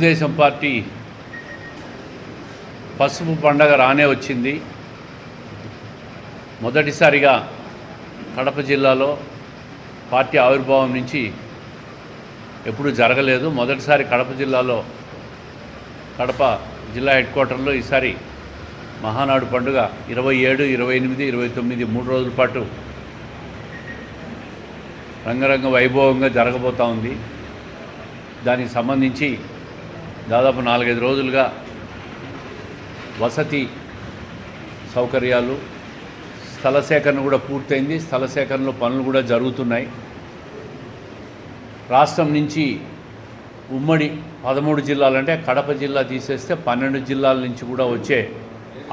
Telugu Desam party పసుపు పండగ రానే వచ్చింది. మొదటిసారిగా కడప జిల్లాలో పార్టీ ఆవిర్భావం నుంచి ఎప్పుడూ జరగలేదు. మొదటిసారి కడప జిల్లాలో కడప జిల్లా హెడ్ క్వార్టర్లో ఈసారి మహానాడు పండుగ ఇరవై ఏడు ఇరవై ఎనిమిది ఇరవై తొమ్మిది మూడు రోజుల పాటు రంగరంగ వైభవంగా జరగబోతూ ఉంది. దానికి సంబంధించి దాదాపు నాలుగైదు రోజులుగా వసతి సౌకర్యాలు స్థల సేకరణ కూడా పూర్తయింది. స్థల సేకరణలో పనులు కూడా జరుగుతున్నాయి. రాష్ట్రం నుంచి ఉమ్మడి పదమూడు జిల్లాలంటే కడప జిల్లా తీసేస్తే పన్నెండు జిల్లాల నుంచి కూడా వచ్చే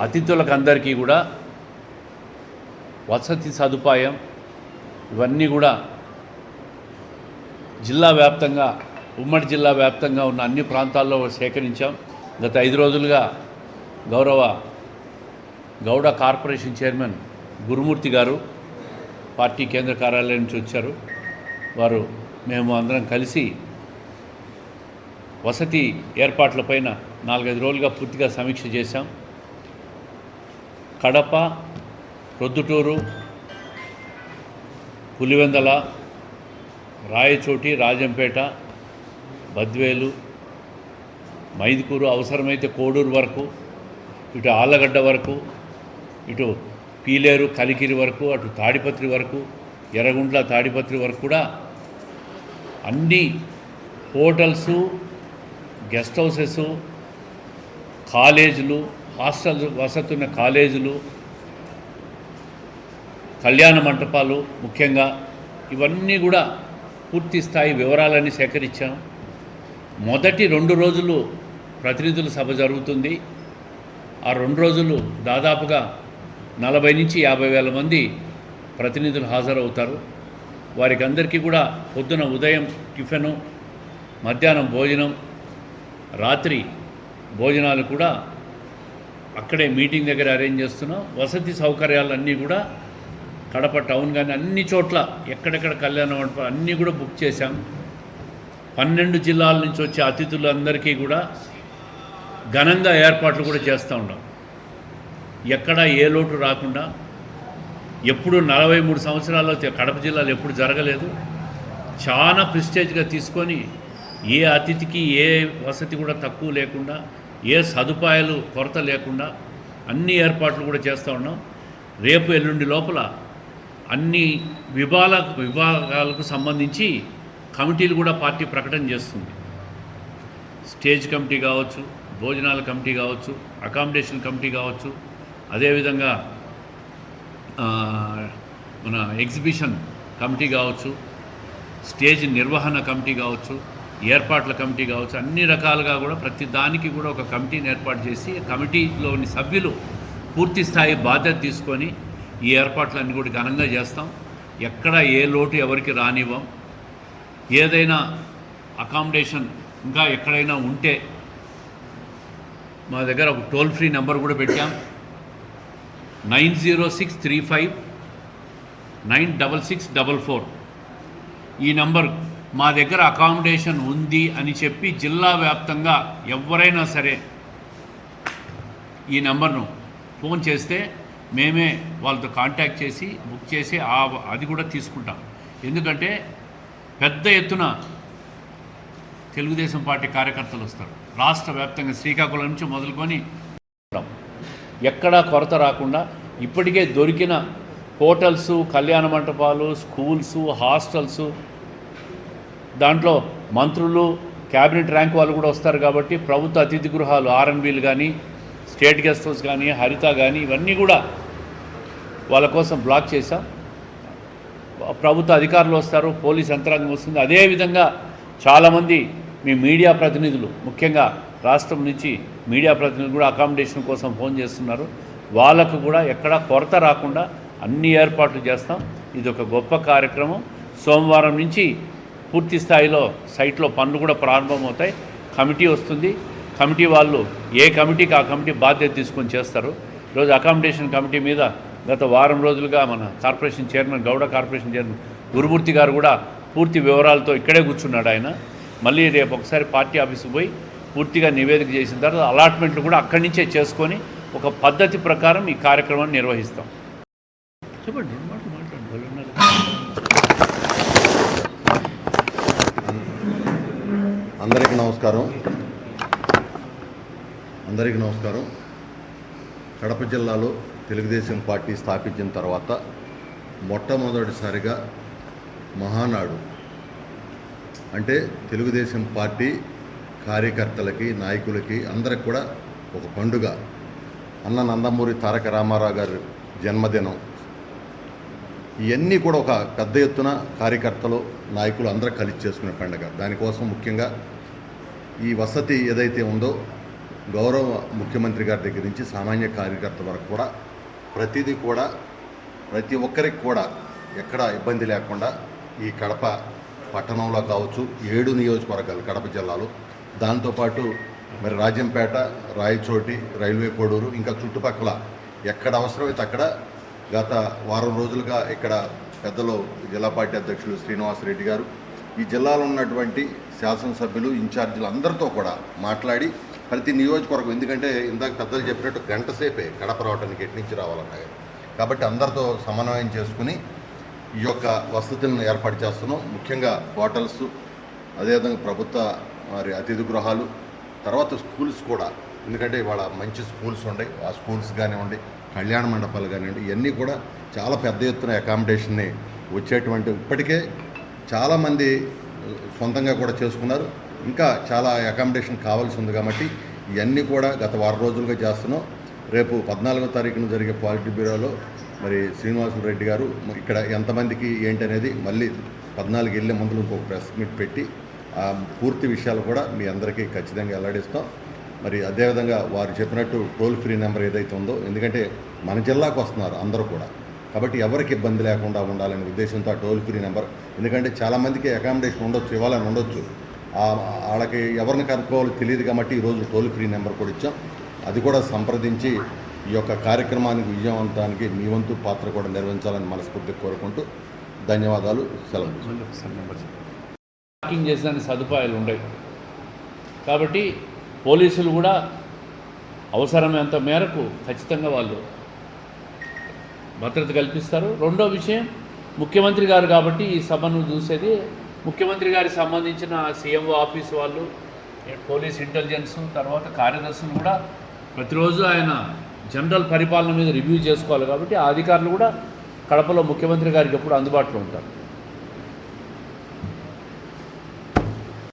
అతిథులకు అందరికీ కూడా వసతి సదుపాయం ఇవన్నీ కూడా జిల్లా వ్యాప్తంగా ఉమ్మడి జిల్లా వ్యాప్తంగా ఉన్న అన్ని ప్రాంతాల్లో సేకరించాం. గత ఐదు రోజులుగా గౌరవ గౌడ కార్పొరేషన్ చైర్మన్ గురుమూర్తి గారు పార్టీ కేంద్ర కార్యాలయం నుంచి వచ్చారు. వారు మేము అందరం కలిసి వసతి ఏర్పాట్లపైన నాలుగైదు రోజులుగా పూర్తిగా సమీక్ష చేశాం. కడప ప్రొద్దుటూరు పులివెందల రాయచోటి రాజంపేట బద్వేలు మైదుకూరు అవసరమైతే కోడూరు వరకు ఇటు ఆళ్ళగడ్డ వరకు ఇటు పీలేరు కలికిరి వరకు అటు తాడిపత్రి వరకు ఎర్రగుంట్ల తాడిపత్రి వరకు కూడా అన్ని హోటల్సు గెస్ట్ హౌసెస్ కాలేజీలు హాస్టల్ వసతున్న కాలేజీలు కళ్యాణ మంటపాలు ముఖ్యంగా ఇవన్నీ కూడా పూర్తి స్థాయి వివరాలన్నీ సేకరించాం. మొదటి రెండు రోజులు ప్రతినిధుల సభ జరుగుతుంది. ఆ రెండు రోజులు దాదాపుగా నలభై నుంచి యాభై వేల మంది ప్రతినిధులు హాజరవుతారు. వారికి అందరికీ కూడా పొద్దున ఉదయం టిఫిను మధ్యాహ్నం భోజనం రాత్రి భోజనాలు కూడా అక్కడే మీటింగ్ దగ్గర అరేంజ్ చేస్తున్నాం. వసతి సౌకర్యాలన్నీ కూడా కడప టౌన్ కానీ అన్ని చోట్ల ఎక్కడెక్కడ కళ్యాణ మండపం అన్నీ కూడా బుక్ చేశాం. పన్నెండు జిల్లాల నుంచి వచ్చే అతిథులందరికీ కూడా ఘనంగా ఏర్పాట్లు కూడా చేస్తూ ఉన్నాం. ఎక్కడ ఏ లోటు రాకుండా ఎప్పుడు నలభై మూడు సంవత్సరాల్లో కడప జిల్లాలో ఎప్పుడు జరగలేదు. చాలా ప్రిస్టేజ్గా తీసుకొని ఏ అతిథికి ఏ వసతి కూడా తక్కువ లేకుండా ఏ సదుపాయాలు కొరత లేకుండా అన్ని ఏర్పాట్లు కూడా చేస్తూ ఉన్నాం. రేపు ఎల్లుండి లోపల అన్ని విభాగ విభాగాలకు సంబంధించి కమిటీలు కూడా పార్టీ ప్రకటన చేస్తుంది. స్టేజ్ కమిటీ కావచ్చు భోజనాల కమిటీ కావచ్చు అకామిడేషన్ కమిటీ కావచ్చు అదేవిధంగా మన ఎగ్జిబిషన్ కమిటీ కావచ్చు స్టేజ్ నిర్వహణ కమిటీ కావచ్చు ఏర్పాట్ల కమిటీ కావచ్చు అన్ని రకాలుగా కూడా ప్రతి దానికి కూడా ఒక కమిటీని ఏర్పాటు చేసి కమిటీలోని సభ్యులు పూర్తి స్థాయి బాధ్యత తీసుకొని ఈ ఏర్పాట్లన్నీ కూడా ఘనంగా చేస్తాం. ఎక్కడ ఏ లోటు ఎవరికి రానివ్వం. ఏదైనా అకామిడేషన్ ఇంకా ఎక్కడైనా ఉంటే మా దగ్గర ఒక టోల్ ఫ్రీ నెంబర్ కూడా పెట్టాం. Nine zero six three five nine double six double four. ఈ నెంబర్ మా దగ్గర అకామిడేషన్ ఉంది అని చెప్పి జిల్లా వ్యాప్తంగా ఎవరైనా సరే ఈ నెంబర్ను ఫోన్ చేస్తే మేమే వాళ్ళతో కాంటాక్ట్ చేసి బుక్ చేసి అది కూడా తీసుకుంటాం. ఎందుకంటే పెద్ద ఎత్తున తెలుగుదేశం పార్టీ కార్యకర్తలు వస్తారు రాష్ట్ర వ్యాప్తంగా శ్రీకాకుళం నుంచి మొదలుకొని ఉంటాం. ఎక్కడా కొరత రాకుండా ఇప్పటికే దొరికిన హోటల్స్ కళ్యాణ మంటపాలు స్కూల్స్ హాస్టల్స్ దాంట్లో మంత్రులు క్యాబినెట్ ర్యాంక్ వాళ్ళు కూడా వస్తారు కాబట్టి ప్రభుత్వ అతిథి గృహాలు ఆర్ఎన్బీలు కానీ స్టేట్ గెస్ట్ హౌస్ కానీ హరిత కానీ ఇవన్నీ కూడా వాళ్ళ కోసం బ్లాక్ చేశాం ప్రభుత్వ అధికారులు వస్తారు పోలీస్ యంత్రాంగం వస్తుంది. అదేవిధంగా చాలామంది మీ మీడియా ప్రతినిధులు ముఖ్యంగా రాష్ట్రం నుంచి మీడియా ప్రతినిధులు కూడా అకామిడేషన్ కోసం ఫోన్ చేస్తున్నారు. వాళ్ళకు కూడా ఎక్కడా కొరత రాకుండా అన్ని ఏర్పాట్లు చేస్తాం. ఇది ఒక గొప్ప కార్యక్రమం. సోమవారం నుంచి పూర్తి స్థాయిలో సైట్లో పనులు కూడా ప్రారంభమవుతాయి. కమిటీ వస్తుంది. కమిటీ వాళ్ళు ఏ కమిటీకి ఆ కమిటీ బాధ్యత తీసుకొని చేస్తారు. ఈరోజు అకామిడేషన్ కమిటీ మీద గత వారం రోజులుగా మన corporation chairman Gowda corporation chairman Gurumurthy garu కూడా పూర్తి వివరాలతో ఇక్కడే కూర్చున్నాడు ఆయన. మళ్ళీ రేపు ఒకసారి పార్టీ ఆఫీస్కి పోయి పూర్తిగా నివేదిక చేసిన తర్వాత అలాట్మెంట్లు కూడా అక్కడి నుంచే చేసుకొని ఒక పద్ధతి ప్రకారం ఈ కార్యక్రమాన్ని నిర్వహిస్తాం. చెప్పండి అందరికీ నమస్కారం. అందరికీ నమస్కారం. కడప జిల్లాలో తెలుగుదేశం పార్టీ స్థాపించిన తర్వాత మొట్టమొదటిసారిగా మహానాడు. అంటే తెలుగుదేశం పార్టీ కార్యకర్తలకి నాయకులకి అందరికి కూడా ఒక పండుగ. అన్న నందమూరి తారక రామారావు గారి జన్మదినం. ఇవన్నీ కూడా ఒక పెద్ద ఎత్తున కార్యకర్తలు నాయకులు అందరూ కలిసి చేసుకునే పండుగ. దానికోసం ముఖ్యంగా ఈ వసతి ఏదైతే ఉందో గౌరవ ముఖ్యమంత్రి గారి దగ్గర నుంచి సామాన్య కార్యకర్త వరకు కూడా ప్రతిదీ కూడా ప్రతి ఒక్కరికి కూడా ఎక్కడ ఇబ్బంది లేకుండా ఈ కడప పట్టణంలో కావచ్చు ఏడు నియోజకవర్గాలు కడప జిల్లాలో. దాంతోపాటు మరి రాజంపేట రాయచోటి రైల్వే కోడూరు ఇంకా చుట్టుపక్కల ఎక్కడ అవసరమైతే అక్కడ గత వారం రోజులుగా ఇక్కడ పెద్దలు జిల్లా పార్టీ అధ్యక్షులు శ్రీనివాసరెడ్డి గారు ఈ జిల్లాలో ఉన్నటువంటి శాసనసభ్యులు ఇన్ఛార్జీలు అందరితో కూడా మాట్లాడి ప్రతి నియోజకవర్గం ఎందుకంటే ఇందాక పెద్దలు చెప్పినట్టు గంట సేపే కడప రావడానికి ఎటు నుంచి రావాలన్నాయి. కాబట్టి అందరితో సమన్వయం చేసుకుని ఈ యొక్క వసతులను ఏర్పాటు చేస్తున్నాం. ముఖ్యంగా హోటల్స్ అదేవిధంగా ప్రభుత్వ మరి అతిథి గృహాలు తర్వాత స్కూల్స్ కూడా. ఎందుకంటే ఇవాళ మంచి స్కూల్స్ ఉన్నాయి ఆ స్కూల్స్ కానివ్వండి కళ్యాణ మండపాలు కానివ్వండి ఇవన్నీ కూడా చాలా పెద్ద ఎత్తున అకామిడేషన్ని వచ్చేటువంటి ఇప్పటికే చాలామంది సొంతంగా కూడా చేసుకున్నారు. ఇంకా చాలా అకామిడేషన్ కావాల్సి ఉంది కాబట్టి ఇవన్నీ కూడా గత వారం రోజులుగా చేస్తున్నాం. రేపు పద్నాలుగో తారీఖున జరిగే పాలిటీ బ్యూరోలో మరి శ్రీనివాసులు రెడ్డి గారు ఇక్కడ ఎంతమందికి ఏంటనేది మళ్ళీ పద్నాలుగు వెళ్ళే ముందు ఇంకొక ప్రెస్ మీట్ పెట్టి ఆ పూర్తి విషయాలు కూడా మీ అందరికీ ఖచ్చితంగా వెల్లడిస్తాం. మరి అదేవిధంగా వారు చెప్పినట్టు టోల్ ఫ్రీ నెంబర్ ఏదైతే ఉందో ఎందుకంటే మన జిల్లాకు వస్తున్నారు అందరూ కూడా. కాబట్టి ఎవరికి ఇబ్బంది లేకుండా ఉండాలనే ఉద్దేశంతో ఆ టోల్ ఫ్రీ నెంబర్ ఎందుకంటే చాలామందికి అకామిడేషన్ ఉండొచ్చు ఇవ్వాలని ఉండొచ్చు. వాళ్ళకి ఎవరిని కనుక్కోవాలో తెలియదు కాబట్టి ఈరోజు టోల్ ఫ్రీ నెంబర్ కూడా ఇచ్చాం. అది కూడా సంప్రదించి ఈ యొక్క కార్యక్రమానికి విజయవంతానికి మీ వంతు పాత్ర కూడా నిర్వహించాలని మనస్ఫూర్తిగా కోరుకుంటూ ధన్యవాదాలు. సెలవు మళ్ళీ ఒకసారి పార్కింగ్ సదుపాయాలు ఉండవు. కాబట్టి పోలీసులు కూడా అవసరమైనంత మేరకు ఖచ్చితంగా వాళ్ళు భద్రత కల్పిస్తారు. రెండో విషయం ముఖ్యమంత్రి గారు కాబట్టి ఈ సభను చూసేది ముఖ్యమంత్రి గారికి సంబంధించిన సీఎంఓ ఆఫీస్ వాళ్ళు పోలీస్ ఇంటెలిజెన్స్ తర్వాత కార్యదర్శులు కూడా ప్రతిరోజు ఆయన జనరల్ పరిపాలన మీద రివ్యూ చేసుకోవాలి కాబట్టి ఆ అధికారులు కూడా కడపలో ముఖ్యమంత్రి గారికి ఎప్పుడు అందుబాటులో ఉంటారు.